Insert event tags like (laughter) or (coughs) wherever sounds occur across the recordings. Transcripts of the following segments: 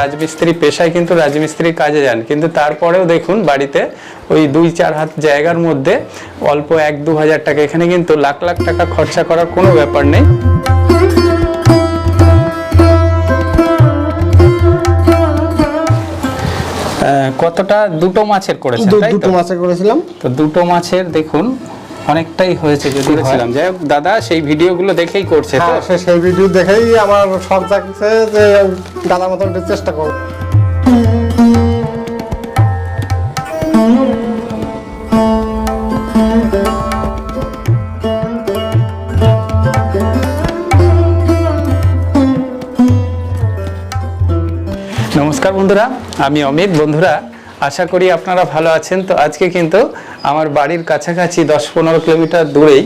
রাজমিস্ত্রি পেশায় কিন্তু রাজমিস্ত্রির কাজে যান। কিন্তু তারপরেও দেখুন বাড়িতে ওই দুই চার হাত জায়গার মধ্যে অল্প এক দু হাজার টাকা। এখানে কিন্তু লাখ লাখ টাকা খরচা করার কোনো ব্যাপার নেই। কতটা? দুটো মাছের করেছেন? দুটো করেছিলাম। তো দুটো মাছের দেখুন অনেকটাই হয়েছে যদি বলেছিলাম যাই হোক দাদা সেই ভিডিওগুলো দেখেই করছে তো? হ্যাঁ সে- সেই ভিডিও দেখেই আমার শখ জাগছে যে দাদার মতন চেষ্টা করব। নমস্কার বন্ধুরা আমি অমিত। বন্ধুরা আশা করি আপনারা ভালো আছেন। তো আজকে কিন্তু আমার বাড়ির কাছাকাছি দশ পনেরো কিলোমিটার দূরেই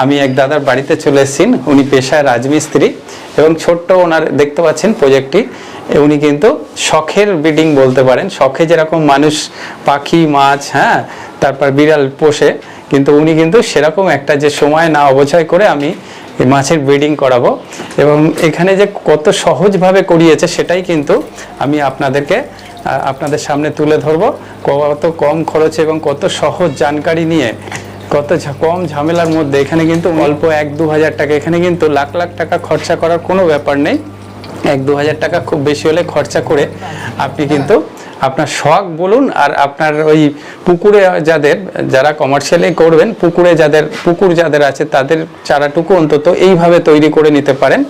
আমি এক দাদার বাড়িতে চলে এসেছি উনি পেশায় রাজমিস্ত্রি এবং ছোট্ট ওনার দেখতে পাচ্ছেন প্রজেক্টটি। উনি কিন্তু শখের ব্রিডিং বলতে পারেন। শখে যেরকম মানুষ, পাখি, মাছ হ্যাঁ তারপর বিড়াল পোষে, কিন্তু উনি কিন্তু সেরকম একটা যে সময় না অবচয় করে আমি মাছের ব্রিডিং করাবো। এবং এখানে যে কত সহজভাবে করিয়েছে সেটাই কিন্তু আমি আপনাদেরকে আপনাদের সামনে তুলে ধরব। কত কম খরচে এবং কত সহজ জানকারি নিয়ে কত কম ঝামেলার মধ্যে এখানে কিন্তু অল্প এক দু হাজার টাকা। এখানে কিন্তু লাখ লাখ টাকা খরচা করার কোনো ব্যাপার নেই। এক দু হাজার টাকা খুব বেশি হলে খরচা করে আপনি কিন্তু আপনার শখ বলুন আর আপনার ওই পুকুরে যাদের যারা কমার্শিয়ালি করবেন পুকুরে যাদের পুকুর যাদের আছে তাদের চারাটুকু অন্তত এইভাবে তৈরি করে নিতে পারেন।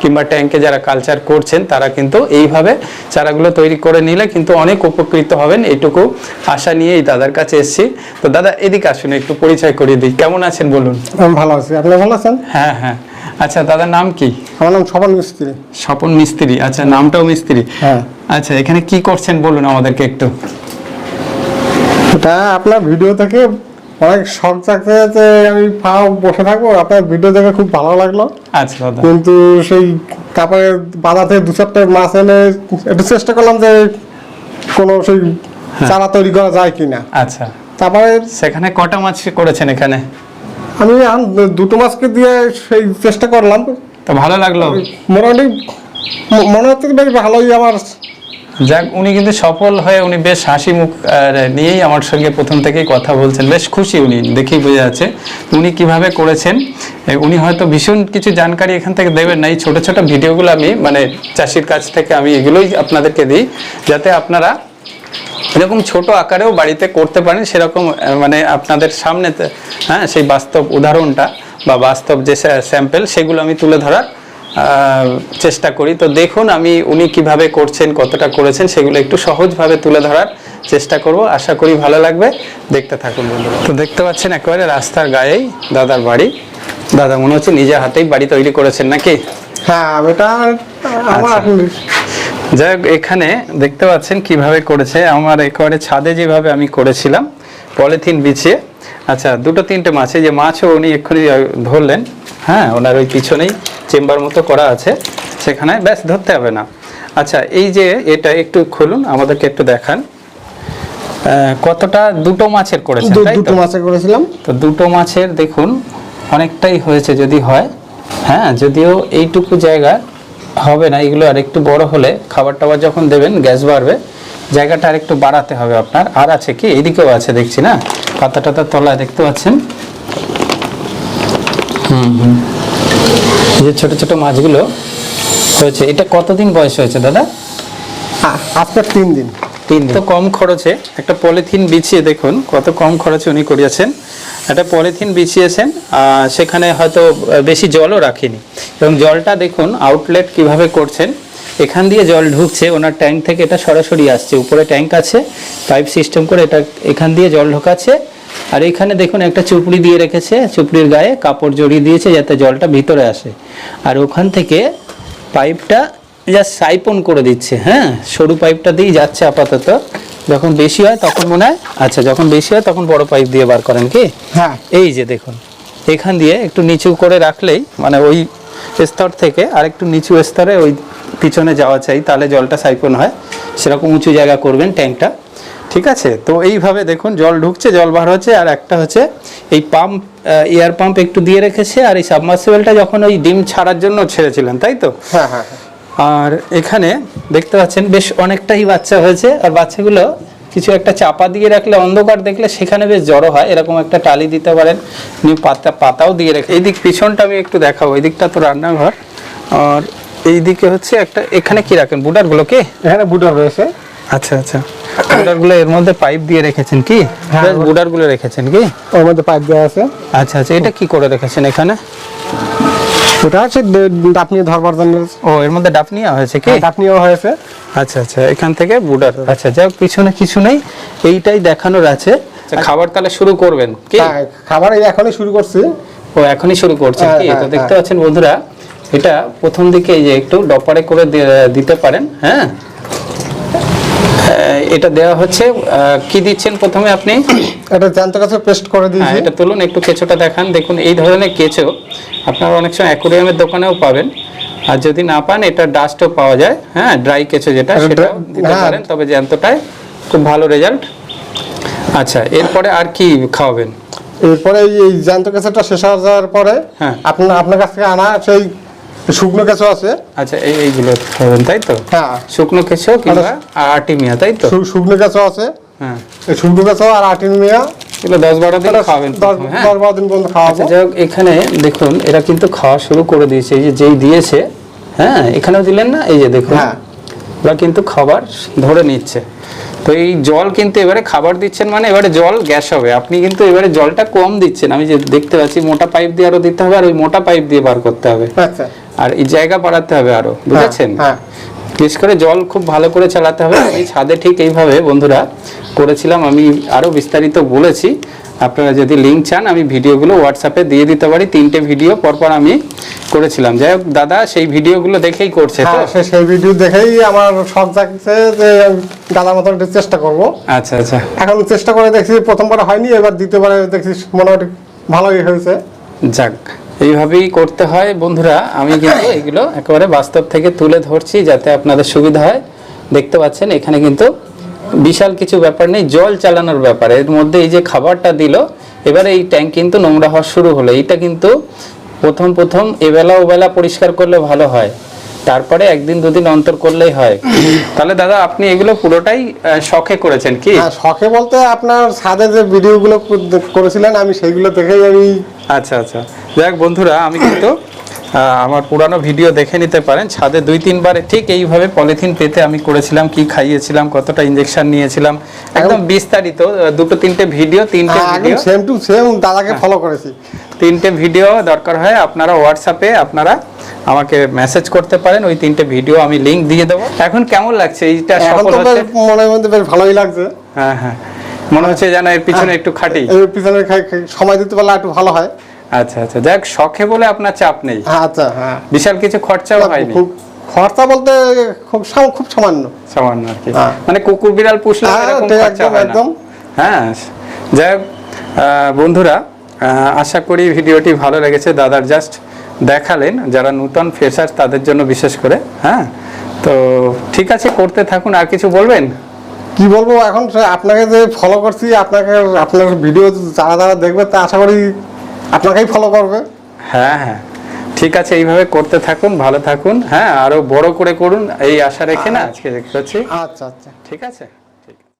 কিংবা ট্যাঙ্কে যারা কালচার করছেন তারা কিন্তু এইভাবে চারাগুলো তৈরি করে নিলে কিন্তু অনেক উপকৃত হবেন। এইটুকু আশা নিয়ে এই দাদার কাছে এসেছি। তো দাদা এদিকে আসুন একটু পরিচয় করিয়ে দিই। কেমন আছেন বলুন? ভালো আছি। আপনি ভালো আছেন? হ্যাঁ হ্যাঁ। আচ্ছা দাদার নাম কি? আমার নাম স্বপন মিস্ত্রি। স্বপন মিস্ত্রি। আচ্ছা নামটাও মিস্ত্রি। হ্যাঁ। আচ্ছা এখানে কি করছেন বলুন আমাদেরকে একটু? এটা আপনার ভিডিও থেকে অনেক শখ জাগছে যে আমি ফাও বসে থাকব। আপনার ভিডিও দেখে খুব ভালো লাগল। আচ্ছা দাদা। কিন্তু সেই তারপরে বাজার থেকে দু চারটে মাছ এনে একটু চেষ্টা করলাম যে কোনো সেই চারা তৈরি করা যায় কিনা। আচ্ছা। তারপরে সেখানে কটা মাছ করেছেন এখানে? আমি এখন দুটো মাসকে দিয়ে সেই চেষ্টা করলাম। তো ভালো লাগল। মোটামুটি মনে হচ্ছে বেশ ভালোই আমার। যাক উনি কিন্তু সফল হয়ে উনি বেশ হাসি মুখ নিয়েই আমার সঙ্গে প্রথম থেকেই কথা বলছেন। বেশ খুশি উনি দেখেই বোঝা যাচ্ছে উনি কীভাবে করেছেন। উনি হয়তো ভীষণ কিছু জানকারি এখান থেকে দেবেন না। এই ছোটো ছোট ভিডিওগুলো আমি মানে চাষির কাছ থেকে আমি এগুলোই আপনাদেরকে দিই যাতে আপনারা এরকম ছোট আকারেও বাড়িতে করতে পারেন সেরকম মানে আপনাদের সামনে হ্যাঁ সেই বাস্তব উদাহরণটা বা বাস্তব যে স্যাম্পেল সেগুলো আমি তুলে ধরার চেষ্টা করি। তো দেখুন আমি উনি কীভাবে করছেন কতটা করেছেন সেগুলো একটু সহজভাবে তুলে ধরার চেষ্টা করব। আশা করি ভালো লাগবে। দেখতে থাকুন বন্ধুরা। তো দেখতে পাচ্ছেন একেবারে রাস্তার গায়েই দাদার বাড়ি। দাদা মনে হচ্ছে নিজে হাতেই বাড়ি তৈরি করেছেন নাকি? হ্যাঁ এটা আমার যাই হোক এখানে দেখতে পাচ্ছেন কীভাবে করেছে। আমার একেবারে ছাদে যেভাবে আমি করেছিলাম পলিথিন বিছিয়ে। আচ্ছা দুটো তিনটে মাছ এই যে মাছও উনি এক্ষুনি ধরলেন। হ্যাঁ ওনার ওই পিছনেই চেম্বার মতো করা আছে। সেখানে ব্যাস ধরতে হবে না। আচ্ছা এই যে এটা একটু খুলুন আমাদেরকে একটু দেখান। কতটা দুটো মাছের করেছেন তো? দুটো মাছের করেছিলাম। তো দুটো মাছের দেখুন অনেকটাই হয়েছে যদি হয়। হ্যাঁ যদিও এইটুকু জায়গা হবে না এগুলো আর একটু বড় হলে খাবার টাবার যখন দেবেন গ্যাস বাড়বে জায়গাটা আর একটু বাড়াতে হবে আপনার। আর আছে কি? এইদিকেও আছে দেখছি না? পাতা টাতার তলায় দেখতে পাচ্ছেন? হুম হুম। এই যে ছোট ছোট মাছগুলো হয়েছে এটা কতদিন বয়স হয়েছে দাদা? আ- আজকে তিন দিন। তিন তো কম খরচে একটা পলিথিন বিছিয়ে দেখুন কত কম খরচে উনি করিয়েছেন। একটা পলিথিন বিছিয়েছেন সেখানে হয়তো বেশি জলও রাখিনি। এবং জলটা দেখুন আউটলেট কীভাবে করছেন, এখান দিয়ে জল ঢুকছে, ওনার ট্যাঙ্ক থেকে এটা সরাসরি আসছে, উপরে ট্যাঙ্ক আছে পাইপ সিস্টেম করে এটা এখান দিয়ে জল ঢোকাচ্ছে, আর এখানে দেখুন একটা চুপড়ি দিয়ে রেখেছে, চুপড়ির গায়ে কাপড় জড়িয়ে দিয়েছে যাতে জলটা ভিতরে আসে। আর ওখান থেকে পাইপটা জাস্ট সাইপন করে দিচ্ছে হ্যাঁ? সরু পাইপটা দিয়েই যাচ্ছে আপাতত। যখন বেশি হয় তখন মনে হয় আচ্ছা যখন বেশি হয় তখন বড় পাইপ দিয়ে বার করেন কি? হ্যাঁ। এই যে দেখুন এখান দিয়ে একটু নিচু করে রাখলেই মানে ওই স্তর থেকে আর একটু নিচু স্তরে ওই পিছনে যাওয়া চাই তাহলে জলটা সাইপন হয়। সেরকম উঁচু জায়গা করবেন ট্যাঙ্কটা। ঠিক আছে? তো এইভাবে দেখুন জল ঢুকছে জল বার হচ্ছে আর একটা হচ্ছে এই পাম্প এয়ার পাম্প একটু দিয়ে রেখেছে আর এই সাবমার্সিবলটা যখন ওই ডিম ছাড়ার জন্য ছেড়েছিলেন তাই তো? হ্যাঁ হ্যাঁ হ্যাঁ। আর এখানে দেখতে পাচ্ছেন বেশ অনেকটাই বাচ্চা হয়েছে আর বাচ্চাগুলো কিছু একটা চাপা দিয়ে রাখলে অন্ধকার দেখলে সেখানে বেশ জড়ো হয়। এরকম একটা টালি দিতে পারেন নিউ পাতা পাতাও দিয়ে রেখে এই দিক পিছনটা আমি একটু দেখাবো এই দিকটা তো রান্নাঘর। আর এই দিকে হচ্ছে একটা এখানে কি রাখেন? বুডারগুলো কি? এখানে বুটার রয়েছে। আচ্ছা আচ্ছা। বুডারগুলো এর মধ্যে পাইপ দিয়ে রেখেছেন কি? হ্যাঁ, বুডারগুলো রেখেছেন কি? ওর মধ্যে পাইপ দেওয়া আছে। আচ্ছা আচ্ছা। এটা কি করে রেখেছেন এখানে? ওটা হচ্ছে দে- ডাপনি ধরবার জন্য। ও এর মধ্যে হয়েছে কি? ডাপনিও হয়েছে। আচ্ছা আচ্ছা এখান থেকে বুডার আচ্ছা যাক পিছনে কিছু নেই এইটাই দেখানোর আছে। আচ্ছা, খাবার তাহলে শুরু করবেন কি? হ্যাঁ, খাবার এখনই শুরু করছি। ও এখনই শুরু করছেন হ্যাঁ, কি? হ্যাঁ, তো দেখতে হ্যাঁ। পাচ্ছেন বন্ধুরা এটা প্রথম দিকে এই যে একটু ডপারে করে দিতে পারেন হ্যাঁ? এটা দেওয়া হচ্ছে কি দিচ্ছেন প্রথমে আপনি? এটা জ্যান্ত কাছে পেস্ট করে হ্যাঁ দিয়েছি এটা তুলুন একটু কেঁচোটা দেখান। দেখুন এই ধরনের কেঁচো আপনারা অনেক সময় অ্যাকোরিয়ামের দোকানেও পাবেন। আর যদি না পান এটা ডাস্টও পাওয়া যায়। হ্যাঁ ড্রাই কেঁচো যেটা সেটা দিতে হ্যাঁ। পারেন তবে জ্যান্তটায় খুব ভালো রেজাল্ট। আচ্ছা এরপরে আর কি খাওয়াবেন? এরপরে এই- জ্যান্ত কেঁচোটা শেষ হয়ে যাওয়ার পরে হ্যাঁ। আপনার আপনার কাছ থেকে আনা সেই শুকনো কেঁচো আছে। আচ্ছা এই এইগুলো খাওয়াবেন তাই তো? হ্যাঁ। শুকনো কেঁচো কিংবা আর্টিমিয়া তাই তো? শুকনো কেঁচো আছে। হ্যাঁ। শুকনো কেঁচো আর আটিন মিয়া। এগুলো দশ বারো দিন খাওয়াবেন দশ প্রথমে, হ্যাঁ। দশ বারো দিন পর্যন্ত খাওয়াবো। আচ্ছা যাই হোক এখানে দেখুন এরা কিন্তু খাওয়া শুরু করে দিয়েছে এই যে যেই দিয়েছে হ্যাঁ এখানেও দিলেন না? এই যে দেখুন হ্যাঁ। ওরা কিন্তু খাবার ধরে নিচ্ছে। তো এই জল কিন্তু এবারে খাবার দিচ্ছেন মানে এবারে জল গ্যাস হবে। আপনি কিন্তু এবারে জলটা কম দিচ্ছেন। আমি যে দেখতে পাচ্ছি মোটা পাইপ দিয়ে আরও দিতে হবে আর ওই মোটা পাইপ দিয়ে বার করতে হবে। আচ্ছা। আর এই জায়গা বাড়াতে হবে আরও বুঝেছেন? হ্যাঁ। বিশেষ করে জল খুব ভালো করে চালাতে হবে। আমি ছাদে ঠিক এইভাবে বন্ধুরা করেছিলাম। আমি আরও বিস্তারিত বলেছি। আপনারা যদি লিঙ্ক চান আমি ভিডিওগুলো হোয়াটসঅ্যাপে দিয়ে দিতে পারি। তিনটে ভিডিও পরপর আমি করেছিলাম। যাই হোক দাদা সেই ভিডিওগুলো দেখেই করছে তো? হ্যাঁ সেই ভিডিও দেখেই আমার শখ জাগছে যে মতন একটু চেষ্টা করব। আচ্ছা আচ্ছা। এখন চেষ্টা করে দেখছি প্রথমবার হয়নি এবার দ্বিতীয়বারে দেখছি মোটামুটি ভালোই হয়েছে। যাক। এইভাবেই করতে হয়। বন্ধুরা আমি কিন্তু (coughs) এগুলো একেবারে বাস্তব থেকে তুলে ধরছি যাতে আপনাদের সুবিধা হয়। দেখতে পাচ্ছেন এখানে কিন্তু বিশাল কিছু ব্যাপার নেই জল চালানোর ব্যাপার। এর মধ্যে এই যে খাবারটা দিল এবারে এই ট্যাঙ্ক কিন্তু নোংরা হওয়া শুরু হলো। এইটা কিন্তু প্রথম প্রথম এবেলা ওবেলা পরিষ্কার করলে ভালো হয়। তারপরে একদিন দুদিন অন্তর করলেই হয়। তাহলে দাদা আপনি এগুলো পুরোটাই শখে করেছেন কি? হ্যাঁ শখে বলতে আপনার ছাদে যে ভিডিওগুলো করেছিলেন আমি সেইগুলো দেখেই আমি আচ্ছা আচ্ছা। যাক বন্ধুরা আমি কিন্তু আমার পুরানো ভিডিও দেখে নিতে পারেন। ছাদে দুই তিনবার ঠিক এইভাবে পলিথিন পেতে আমি করেছিলাম কি খাইয়েছিলাম কতটা ইঞ্জেকশন নিয়েছিলাম। একদম বিস্তারিত দুটো তিনটে ভিডিও তিনটে সেম টু সেম দাদাকে হ্যাঁ। ফলো করেছি। তিনটে ভিডিও দরকার হয় আপনারা হোয়াটসঅ্যাপে আপনারা আমাকে মেসেজ করতে পারেন ওই তিনটে ভিডিও আমি লিংক দিয়ে দেবো। এখন কেমন লাগছে? এইটা সফল হচ্ছে? মনের মধ্যে বেশ ভালোই লাগছে। হ্যাঁ হ্যাঁ। মনে হচ্ছে যেন এর পিছনে একটু খাটি। এই পিছনে সময় দিতে পারলে একটু ভালো হয়। আচ্ছা আচ্ছা। যাক শখে বলে আপনার চাপ নেই। হ্যাঁ আচ্ছা হ্যাঁ। বিশাল কিছু খরচাও হয়নি। খুব খরচা বলতে খুব খুব সামান্য। সামান্য আর কি। হ্যাঁ। মানে কুকুর বিড়াল পুষলে হ্যাঁ, এরকম খরচা একদম, হয় না। একদম। হ্যাঁ যাই বন্ধুরা আশা করি ভিডিওটি ভালো লেগেছে। দাদার জাস্ট দেখালেন যারা নূতন ফ্রেশার তাদের জন্য বিশেষ করে হ্যাঁ? তো ঠিক আছে করতে থাকুন। আর কিছু বলবেন? কি বলব এখন আপনাকে যে ফলো করছি আপনাকে আপনার ভিডিও যারা যারা দেখবে তা আশা করি আপনাকেই ফলো করবে। হ্যাঁ হ্যাঁ। ঠিক আছে এইভাবে করতে থাকুন ভালো থাকুন হ্যাঁ? আরও বড় করে করুন এই আশা রেখে না আজকে দেখতে পাচ্ছি আচ্ছা আচ্ছা। ঠিক আছে?